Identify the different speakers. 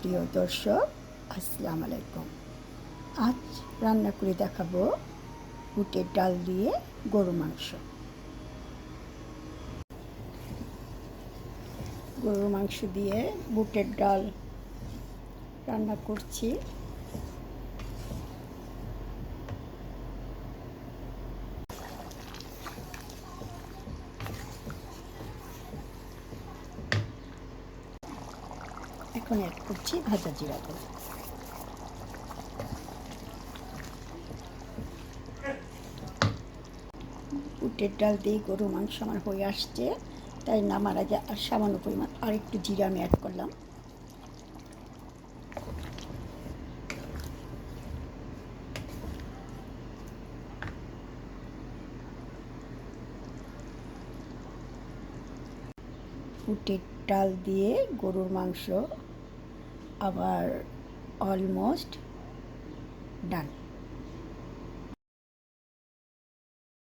Speaker 1: প্রিয় দর্শক, আসসালামু আলাইকুম। আজ রান্না করে দেখাবো বুটের ডাল দিয়ে গরু মাংস। গরু মাংস দিয়ে বুটের ডাল রান্না করছি। এখন অ্যাড করছি ভাজা জিরা গুঁড়ো উটের ডাল দিয়ে গরু মাংস আমার হয়ে আসছে, তাই নামার আগে আর সামান্য পরিমাণ আর একটু জিরা আমি অ্যাড করলাম। উটের ডাল দিয়ে গরুর মাংস আবার অলমোস্ট ডান